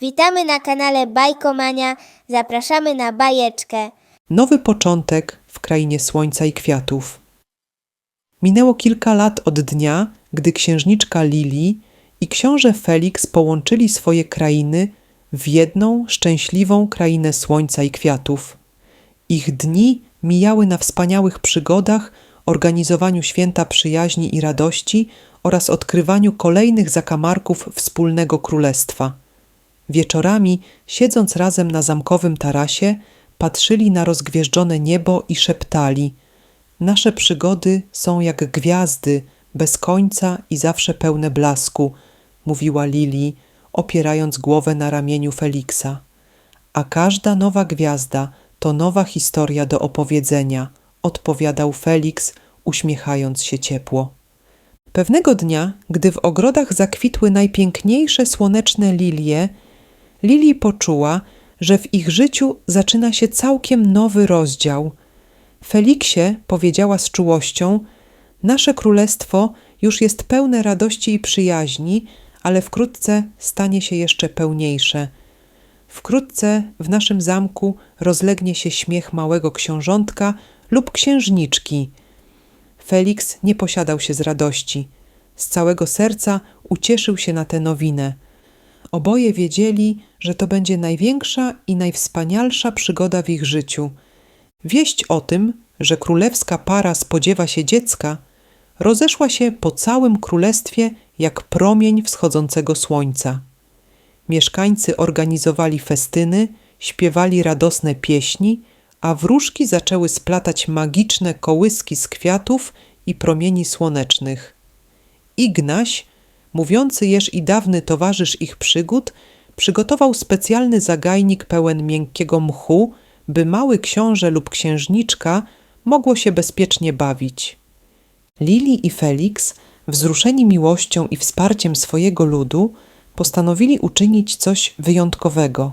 Witamy na kanale Bajkomania. Zapraszamy na bajeczkę. Nowy początek w krainie słońca i kwiatów. Minęło kilka lat od dnia, gdy księżniczka Lili i książę Felix połączyli swoje krainy w jedną szczęśliwą krainę słońca i kwiatów. Ich dni mijały na wspaniałych przygodach, organizowaniu święta przyjaźni i radości oraz odkrywaniu kolejnych zakamarków wspólnego królestwa. Wieczorami, siedząc razem na zamkowym tarasie, patrzyli na rozgwieżdżone niebo i szeptali: Nasze przygody są jak gwiazdy, bez końca i zawsze pełne blasku, mówiła Lili, opierając głowę na ramieniu Feliksa. A każda nowa gwiazda to nowa historia do opowiedzenia, odpowiadał Feliks, uśmiechając się ciepło. Pewnego dnia, gdy w ogrodach zakwitły najpiękniejsze słoneczne lilie, Lili poczuła, że w ich życiu zaczyna się całkiem nowy rozdział. Feliksie powiedziała z czułością: Nasze królestwo już jest pełne radości i przyjaźni, ale wkrótce stanie się jeszcze pełniejsze. Wkrótce w naszym zamku rozlegnie się śmiech małego książątka lub księżniczki. Felix nie posiadał się z radości. Z całego serca ucieszył się na tę nowinę. Oboje wiedzieli, że to będzie największa i najwspanialsza przygoda w ich życiu. Wieść o tym, że królewska para spodziewa się dziecka, rozeszła się po całym królestwie jak promień wschodzącego słońca. Mieszkańcy organizowali festyny, śpiewali radosne pieśni, a wróżki zaczęły splatać magiczne kołyski z kwiatów i promieni słonecznych. Ignaś, mówiący jeż i dawny towarzysz ich przygód, przygotował specjalny zagajnik pełen miękkiego mchu, by mały książę lub księżniczka mogło się bezpiecznie bawić. Lili i Felix, wzruszeni miłością i wsparciem swojego ludu, postanowili uczynić coś wyjątkowego.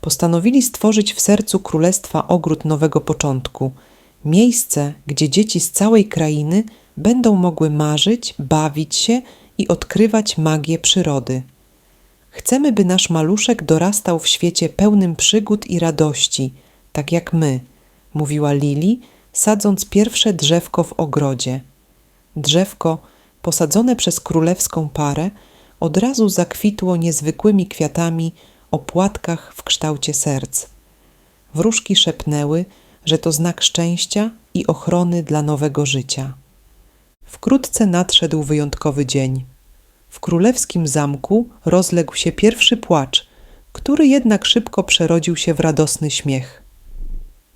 Postanowili stworzyć w sercu królestwa ogród nowego początku, miejsce, gdzie dzieci z całej krainy będą mogły marzyć, bawić się i odkrywać magię przyrody. Chcemy, by nasz maluszek dorastał w świecie pełnym przygód i radości, tak jak my, mówiła Lili, sadząc pierwsze drzewko w ogrodzie. Drzewko, posadzone przez królewską parę, od razu zakwitło niezwykłymi kwiatami o płatkach w kształcie serc. Wróżki szepnęły, że to znak szczęścia i ochrony dla nowego życia. Wkrótce nadszedł wyjątkowy dzień. W królewskim zamku rozległ się pierwszy płacz, który jednak szybko przerodził się w radosny śmiech.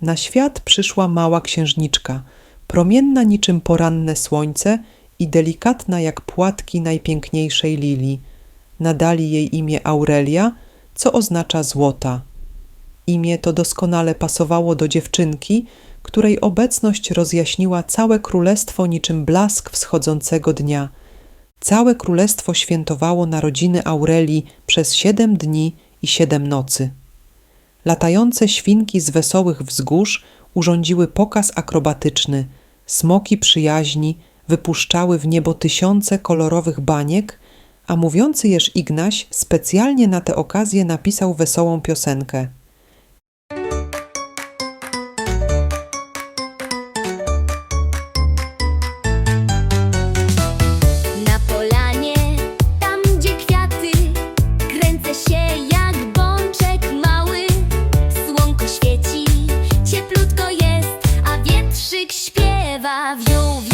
Na świat przyszła mała księżniczka, promienna niczym poranne słońce i delikatna jak płatki najpiękniejszej lilii. Nadali jej imię Aurelia, co oznacza złota. Imię to doskonale pasowało do dziewczynki, której obecność rozjaśniła całe królestwo niczym blask wschodzącego dnia. Całe królestwo świętowało narodziny Aurelii przez siedem dni i siedem nocy. Latające świnki z wesołych wzgórz urządziły pokaz akrobatyczny. Smoki przyjaźni wypuszczały w niebo tysiące kolorowych baniek, a mówiący jeż Ignaś specjalnie na tę okazję napisał wesołą piosenkę. drzewa wiół.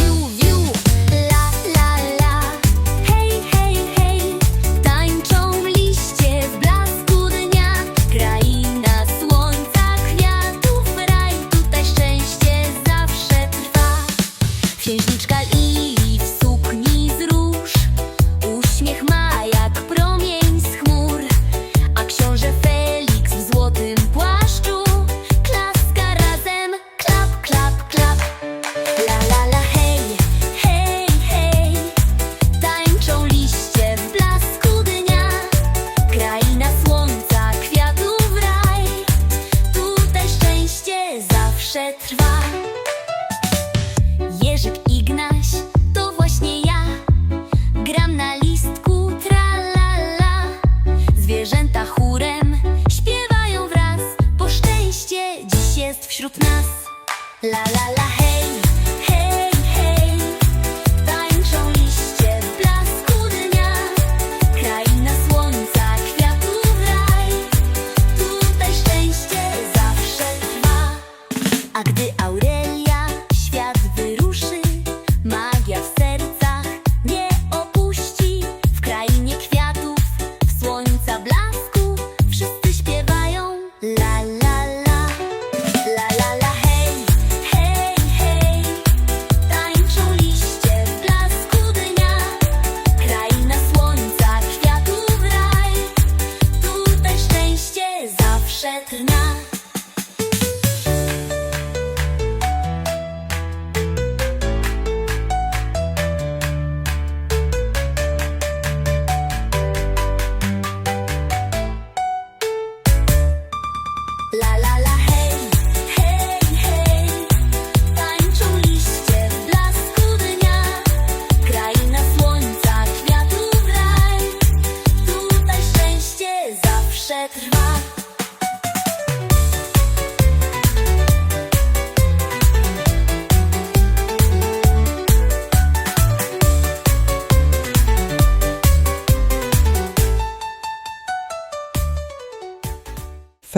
Jest wśród nas. La la la hej,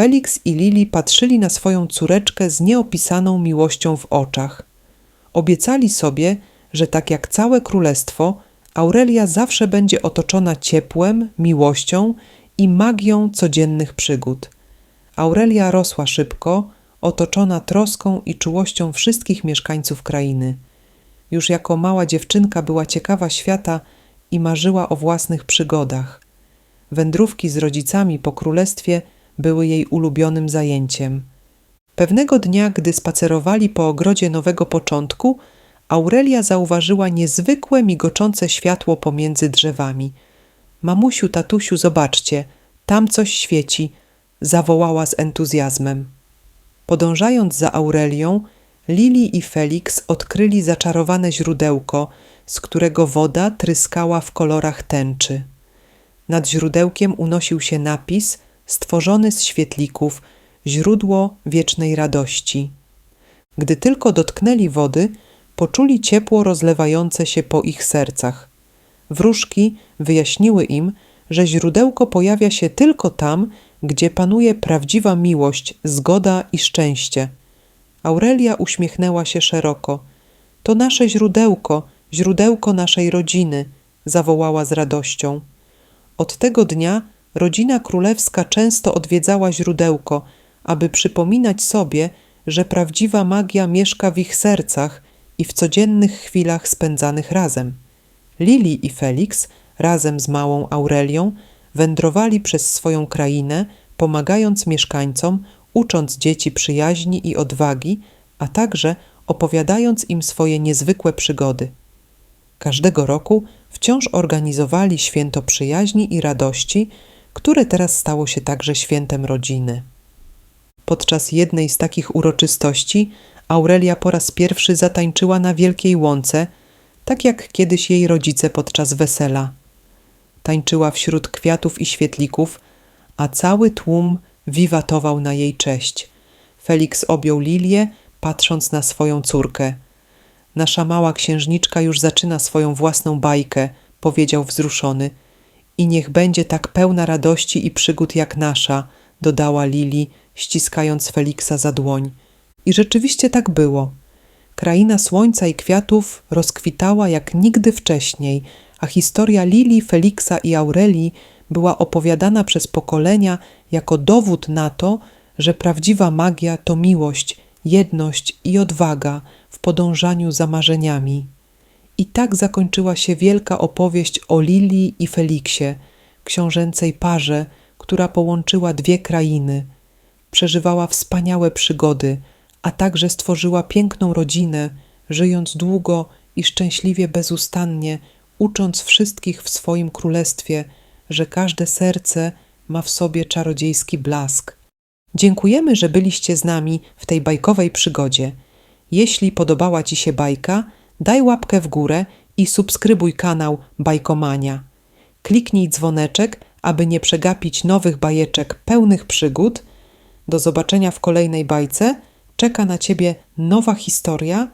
Felix i Lili patrzyli na swoją córeczkę z nieopisaną miłością w oczach. Obiecali sobie, że tak jak całe królestwo, Aurelia zawsze będzie otoczona ciepłem, miłością i magią codziennych przygód. Aurelia rosła szybko, otoczona troską i czułością wszystkich mieszkańców krainy. Już jako mała dziewczynka była ciekawa świata i marzyła o własnych przygodach. Wędrówki z rodzicami po królestwie były jej ulubionym zajęciem. Pewnego dnia, gdy spacerowali po ogrodzie Nowego Początku, Aurelia zauważyła niezwykłe migoczące światło pomiędzy drzewami. Mamusiu, tatusiu, zobaczcie, tam coś świeci, zawołała z entuzjazmem. Podążając za Aurelią, Lili i Felix odkryli zaczarowane źródełko, z którego woda tryskała w kolorach tęczy. Nad źródełkiem unosił się napis stworzony z świetlików, źródło wiecznej radości. Gdy tylko dotknęli wody, poczuli ciepło rozlewające się po ich sercach. Wróżki wyjaśniły im, że źródełko pojawia się tylko tam, gdzie panuje prawdziwa miłość, zgoda i szczęście. Aurelia uśmiechnęła się szeroko. To nasze źródełko, źródełko naszej rodziny, zawołała z radością. Od tego dnia rodzina królewska często odwiedzała źródełko, aby przypominać sobie, że prawdziwa magia mieszka w ich sercach i w codziennych chwilach spędzanych razem. Lili i Felix razem z małą Aurelią wędrowali przez swoją krainę, pomagając mieszkańcom, ucząc dzieci przyjaźni i odwagi, a także opowiadając im swoje niezwykłe przygody. Każdego roku wciąż organizowali święto przyjaźni i radości, które teraz stało się także świętem rodziny. Podczas jednej z takich uroczystości Aurelia po raz pierwszy zatańczyła na wielkiej łące, tak jak kiedyś jej rodzice podczas wesela. Tańczyła wśród kwiatów i świetlików, a cały tłum wiwatował na jej cześć. Felix objął Lilię, patrząc na swoją córkę. Nasza mała księżniczka już zaczyna swoją własną bajkę, powiedział wzruszony. I niech będzie tak pełna radości i przygód jak nasza, dodała Lili, ściskając Feliksa za dłoń. I rzeczywiście tak było. Kraina słońca i kwiatów rozkwitała jak nigdy wcześniej, a historia Lili, Feliksa i Aurelii była opowiadana przez pokolenia jako dowód na to, że prawdziwa magia to miłość, jedność i odwaga w podążaniu za marzeniami. I tak zakończyła się wielka opowieść o Lilii i Feliksie, książęcej parze, która połączyła dwie krainy. Przeżywała wspaniałe przygody, a także stworzyła piękną rodzinę, żyjąc długo i szczęśliwie bezustannie, ucząc wszystkich w swoim królestwie, że każde serce ma w sobie czarodziejski blask. Dziękujemy, że byliście z nami w tej bajkowej przygodzie. Jeśli podobała Ci się bajka, daj łapkę w górę i subskrybuj kanał Bajkomania. Kliknij dzwoneczek, aby nie przegapić nowych bajeczek pełnych przygód, do zobaczenia w kolejnej bajce. Czeka na Ciebie nowa historia